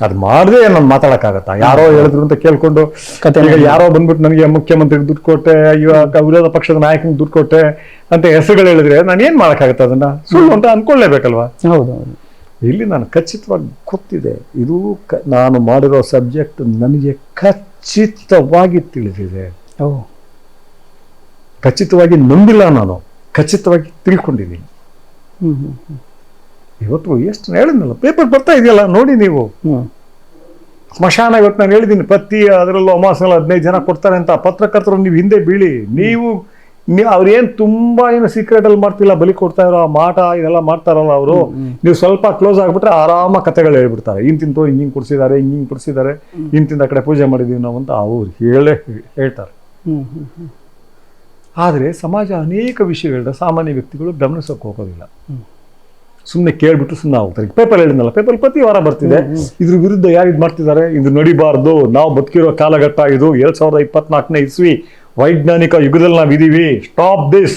ಅದು ಮಾಡದೆ ನಾನು ಮಾತಾಡಕ್ಕಾಗತ್ತಾ? ಯಾರೋ ಹೇಳಿದ್ರು ಅಂತ ಕೇಳ್ಕೊಂಡು ಈಗ ಯಾರೋ ಬಂದ್ಬಿಟ್ಟು ನನಗೆ ಮುಖ್ಯಮಂತ್ರಿ ದುಡ್ಡು ಕೊಟ್ಟೆ ಇವಾಗ ವಿರೋಧ ಪಕ್ಷದ ನಾಯಕನಿಗೆ ದುಡ್ಡು ಕೊಟ್ಟೆ ಅಂತ ಹೆಸರುಗಳು ಹೇಳಿದ್ರೆ ನಾನು ಏನ್ ಮಾಡಕ್ಕಾಗತ್ತೆ ಅದನ್ನ? ಸುಳ್ಳು ಅಂತ ಅನ್ಕೊಳ್ಳೇಬೇಕಲ್ವಾ ಹೌದು ಇಲ್ಲಿ ನಾನು ಖಚಿತವಾಗಿ ಗೊತ್ತಿದೆ. ಇದು ಕ- ನಾನು ಮಾಡಿರೋ ಸಬ್ಜೆಕ್ಟ್ ನನಗೆ ಖಚಿತವಾಗಿ ತಿಳಿದಿದೆ. ಖಚಿತವಾಗಿ ನಂಬಿಲ್ಲ ನಾನು. ಖಚಿತವಾಗಿ ತಿಳ್ಕೊಂಡಿದ್ದೀನಿ. ಇವತ್ತು ಎಷ್ಟು ಹೇಳಿದ್ನಲ್ಲ? ಪೇಪರ್ ಬರ್ತಾ ಇದೆಯಲ್ಲ ನೋಡಿ ನೀವು. ಸ್ಮಶಾನ ಇವತ್ತು ನಾನು ಹೇಳಿದ್ದೀನಿ ಪ್ರತಿ ಅದರಲ್ಲೂ ಅಮಾಸಲ್ಲಿ ಹದಿನೈದು ಜನ ಕೊಡ್ತಾರೆ ಅಂತ. ಪತ್ರಕರ್ತರು ನೀವು ಹಿಂದೆ ಬೀಳಿ ನೀವು ನೀವು ಅವ್ರೇನು ತುಂಬ ಏನು ಸೀಕ್ರೆಟ್ ಅಲ್ಲಿ ಮಾಡ್ತಿಲ್ಲ ಬಲಿ ಕೊಡ್ತಾ ಇರೋ ಆ ಮಾಟ ಇದೆಲ್ಲ ಮಾಡ್ತಾರಲ್ಲ ಅವರು. ನೀವು ಸ್ವಲ್ಪ ಕ್ಲೋಸ್ ಆಗಿಬಿಟ್ರೆ ಆರಾಮ ಕಥೆಗಳು ಹೇಳ್ಬಿಡ್ತಾರೆ. ಇಂತಿಂತು ಹಿಂಗೆ ಕುಡಿಸಿದ್ದಾರೆ ಹಿಂಗೆ ಕುಡಿಸಿದ್ದಾರೆ ಇಂತಿಂದ ಕಡೆ ಪೂಜೆ ಮಾಡಿದ್ದೀವಿ ನಾವು ಅಂತ ಅವ್ರು ಹೇಳೇ ಹೇಳ್ತಾರೆ. ಆದರೆ ಸಮಾಜ ಅನೇಕ ವಿಷಯಗಳನ್ನ ಸಾಮಾನ್ಯ ವ್ಯಕ್ತಿಗಳು ಗಮನಿಸೋಕೆ ಹೋಗೋದಿಲ್ಲ. ಸುಮ್ಮನೆ ಕೇಳ್ಬಿಟ್ಟು ಸುಮ್ಮನೆ ಹೋಗ್ತಾರೆ ಪೇಪರ್ ಹೇಳಿದ್ನಲ್ಲ ಪೇಪರ್ ಪ್ರತಿ ವಾರ ಬರ್ತಿದೆ. ಇದ್ರ ವಿರುದ್ಧ ಯಾರು ಇದು ಮಾಡ್ತಿದ್ದಾರೆ? ಇದು ನಡಿಬಾರ್ದು. ನಾವು ಬದುಕಿರೋ ಕಾಲಘಟ್ಟ ಇದು. ಎರಡ್ ಸಾವಿರದ ಇಪ್ಪತ್ನಾಲ್ಕನೇ ಇಸ್ವಿ ವೈಜ್ಞಾನಿಕ ಯುಗದಲ್ಲಿ ನಾವು ಇದೀವಿ. ಸ್ಟಾಪ್ ದಿಸ್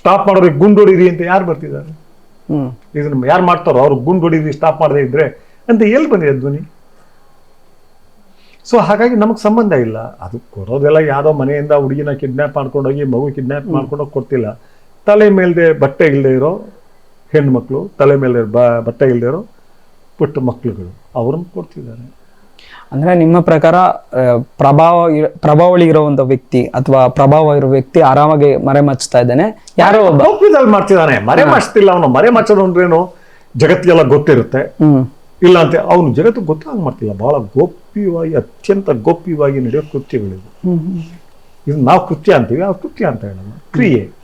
ಸ್ಟಾಪ್ ಮಾಡೋರಿಗೆ ಗುಂಡು ಹೊಡೀರಿ ಅಂತ ಯಾರು ಬರ್ತಿದ್ದಾರೆ? ಹ್ಞೂ ಇದನ್ನ ಯಾರು ಮಾಡ್ತಾರೋ? ಅವ್ರು ಗುಂಡು ಹೊಡೀರಿ ಸ್ಟಾಪ್ ಮಾಡದೇ ಇದ್ರೆ ಅಂತ ಎಲ್ಲಿ ಬಂದಿದೆ ಧ್ವನಿ? ಸೊ ಹಾಗಾಗಿ ನಮಗೆ ಸಂಬಂಧ ಇಲ್ಲ. ಅದು ಕೊಡೋದೆಲ್ಲ ಯಾವುದೋ ಮನೆಯಿಂದ ಹುಡುಗಿನ ಕಿಡ್ನ್ಯಾಪ್ ಮಾಡ್ಕೊಂಡೋಗಿ ಮಗು ಕಿಡ್ನ್ಯಾಪ್ ಮಾಡ್ಕೊಂಡೋಗಿ ಕೊಡ್ತಿಲ್ಲ. ತಲೆ ಮೇಲ್ದೆ ಬಟ್ಟೆ ಇಲ್ಲದೆ ಇರೋ ಹೆಣ್ಮಕ್ಳು ತಲೆ ಮೇಲೆ ಬ- ಬಟ್ಟೆ ಇಲ್ದಿರೋ ಪುಟ್ಟ ಮಕ್ಕಳುಗಳು ಅವ್ರನ್ನ ಕೊಡ್ತಿದ್ದಾರೆ. ಅಂದ್ರೆ ನಿಮ್ಮ ಪ್ರಕಾರ ಪ್ರಭಾವ ಇರ- ಪ್ರಭಾವಳಿ ಇರುವಂತ ವ್ಯಕ್ತಿ ಅಥವಾ ಪ್ರಭಾವ ಇರೋ ವ್ಯಕ್ತಿ ಆರಾಮಾಗಿ ಮರೆ ಮಚ್ತಾ ಇದ್ದಾನೆ? ಯಾರೋ ಒಬ್ಬ ಗೌಪ್ಯದಲ್ಲಿ ಮಾಡ್ತಿದ್ದಾನೆ. ಮರೆ ಮಚ್ತಿಲ್ಲ ಅವನು. ಮರೆ ಮಚ್ಚೋದು ಅಂದ್ರೇನು ಜಗತ್ತಿಗೆಲ್ಲ ಗೊತ್ತಿರುತ್ತೆ. ಇಲ್ಲ ಅಂತ ಅವನು ಜಗತ್ತು ಗೊತ್ತಾಗ ಮಾಡ್ತಿಲ್ಲ. ಬಹಳ ಗೋಪ್ಯವಾಗಿ ಅತ್ಯಂತ ಗೋಪ್ಯವಾಗಿ ನಡೆಯೋ ಕೃತ್ಯಗಳಿವು. ಇದು ನಾವು ಕೃತ್ಯ ಅಂತೀವಿ. ಅವ್ರು ಕೃತ್ಯ ಅಂತ ಹೇಳೋಣ ಕ್ರಿಯೆ.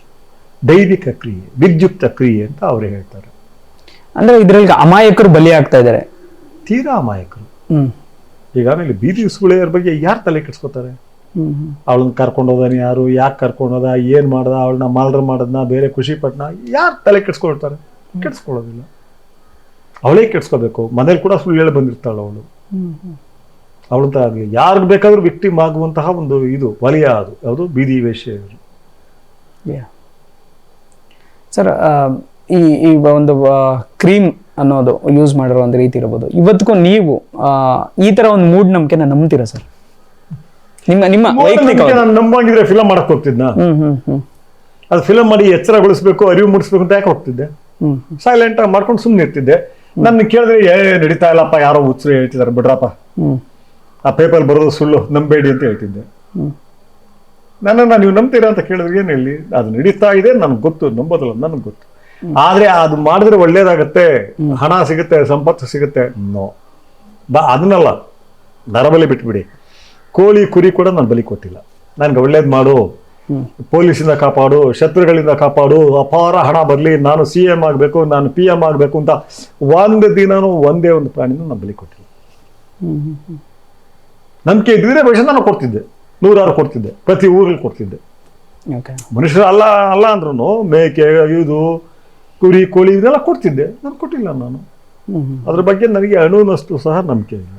ದೈವಿಕ ಕ್ರಿಯೆ ವಿದ್ಯುಕ್ತ ಕ್ರಿಯೆ ಅಂತ ಅವರು ಹೇಳ್ತಾರೆ. ಅಂದ್ರೆ ಇದ್ರಲ್ಲಿ ಅಮಾಯಕರು ಬಲಿ ಆಗ್ತಾ ಇದ್ದಾರೆ ತೀರಾ ಅಮಾಯಕರು. ಆಮೇಲೆ ಬೀದಿ ಉಸುಗುಳೆಯರ ಬಗ್ಗೆ ಯಾರು ತಲೆ ಕೆಡ್ಸ್ಕೋತಾರೆ? ಅವಳನ್ನ ಕರ್ಕೊಂಡು ಹೋದಾನೆ ಯಾರು ಯಾಕೆ ಕರ್ಕೊಂಡು ಹೋದ ಏನು ಮಾಡ್ದ ಅವಳನ್ನ ಮಾಲ್ರ ಮಾಡದ್ನ ಬೇರೆ ಖುಷಿ ಪಟ್ನ ಯಾರು ತಲೆ ಕೆಡ್ಸ್ಕೊಳ್ತಾರೆ? ಕೆಡ್ಸ್ಕೊಳ್ಳೋದಿಲ್ಲ. ಅವಳೇ ಕೆಡ್ಸ್ಕೋಬೇಕು. ಮನೇಲಿ ಕೂಡ ಸುಳ್ಳು ಹೇಳಿ ಬಂದಿರ್ತಾಳೆ ಅವಳು. ಅವಳಂತ ಆಗಲಿ ಯಾರಿಗೆ ಬೇಕಾದ್ರೂ ವಿಕ್ಟಿಮ್ ಆಗುವಂತಹ ಒಂದು ಇದು ವಲಯ ಅದು. ಯಾವುದು? ಬೀದಿ ವೇಶ್ಯ ಸರ್ ಈ ಈ ಒಂದು ಕ್ರೀಮ್ ಅನ್ನೋದು ಯೂಸ್ ಮಾಡಿರೋ ಒಂದು ರೀತಿ ಇರ್ಬೋದು. ಇವತ್ತಿಗೂ ನೀವು ಈ ತರ ಒಂದು ಮೂಡ್ ನಂಬಿಕೆನ ನಂಬ್ತೀರಾ ಸರ್? ನಿಮ್ಮ ನಿಮ್ಮ ವೈಯಕ್ತಿಕ ನಾನು ನಂಬಂಗಿದ್ರೆ ಫಿಲಮ್ ಮಾಡಕ್ ಹೋಗ್ತಿದ್ನ? ಹ್ಮ್ ಹ್ಮ್ ಹ್ಮ್. ಅದು ಫಿಲಮ್ ಮಾಡಿ ಎಚ್ಚರಗೊಳಿಸ್ಬೇಕು ಅರಿವು ಮೂಡಿಸ್ಬೇಕು ಅಂತ ಯಾಕೆ ಹೋಗ್ತಿದ್ದೆ? ಹ್ಮ್ ಸೈಲೆಂಟ್ ಆಗಿ ಮಾಡ್ಕೊಂಡು ಸುಮ್ಮನೆ ಇರ್ತಿದ್ದೆ. ನನ್ನ ಕೇಳಿದ್ರೆ ಏ ನಡೀತಾ ಇಲ್ಲಪ್ಪ ಯಾರೋ ಹುಚ್ಚರು ಹೇಳ್ತಿದ್ದಾರೆ ಬಿಡ್ರಪ್ಪ. ಹ್ಮ್. ಆ ಪೇಪರ್ ಬರೋದು ಸುಳ್ಳು ನಂಬೇಡಿ ಅಂತ ಹೇಳ್ತಿದ್ದೆ. ಹ್ಮ್. ನನ್ನನ್ನ ನೀವು ನಂಬ್ತೀರಾ ಅಂತ ಕೇಳಿದ್ರೆ ಏನು ಹೇಳಿ? ಅದು ನಡೀತಾ ಇದೆ ನನಗೆ ಗೊತ್ತು ನಂಬೋದಲ್ಲ ನನಗೆ ಗೊತ್ತು. ಆದರೆ ಅದು ಮಾಡಿದ್ರೆ ಒಳ್ಳೇದಾಗತ್ತೆ ಹಣ ಸಿಗುತ್ತೆ ಸಂಪತ್ತು ಸಿಗುತ್ತೆ ನೋ. ಬ ಅದನ್ನಲ್ಲ ನರಬಲಿ ಬಿಟ್ಬಿಡಿ. ಕೋಳಿ ಕುರಿ ಕೂಡ ನಾನು ಬಲಿ ಕೊಟ್ಟಿಲ್ಲ. ನನಗೆ ಒಳ್ಳೇದು ಮಾಡು. ಪೊಲೀಸಿಂದ ಕಾಪಾಡು ಶತ್ರುಗಳಿಂದ ಕಾಪಾಡು ಅಪಾರ ಹಣ ಬರಲಿ ನಾನು ಸಿ ಎಂ ಆಗಬೇಕು ನಾನು ಪಿ ಎಂ ಆಗಬೇಕು ಅಂತ ಒಂದು ದಿನನೂ ಒಂದೇ ಒಂದು ಪ್ರಾಣಿನ ನಾನು ಬಲಿ ಕೊಟ್ಟಿಲ್ಲ. ನಂಬಿಕೆ ಇದ್ದಿದ್ರೆ ಬಹುಶಃ ನಾನು ಕೊಡ್ತಿದ್ದೆ. ನೂರಾರು ಕೊಡ್ತಿದ್ದೆ ಪ್ರತಿ ಊರಲ್ಲಿ ಕೊಡ್ತಿದ್ದೆ. ಮನುಷ್ಯರು ಅಲ್ಲ ಅಲ್ಲ ಅಂದ್ರೂ ಮೇಕೆ ಇದು ಕುರಿ ಕೋಳಿ ಇದೆಲ್ಲ ಕೊಡ್ತಿದ್ದೆ. ನಾನು ಕೊಟ್ಟಿಲ್ಲ ನಾನು. ಅದ್ರ ಬಗ್ಗೆ ನನಗೆ ಅಣುನಷ್ಟು ಸಹ ನಂಬಿಕೆ ಇಲ್ಲ.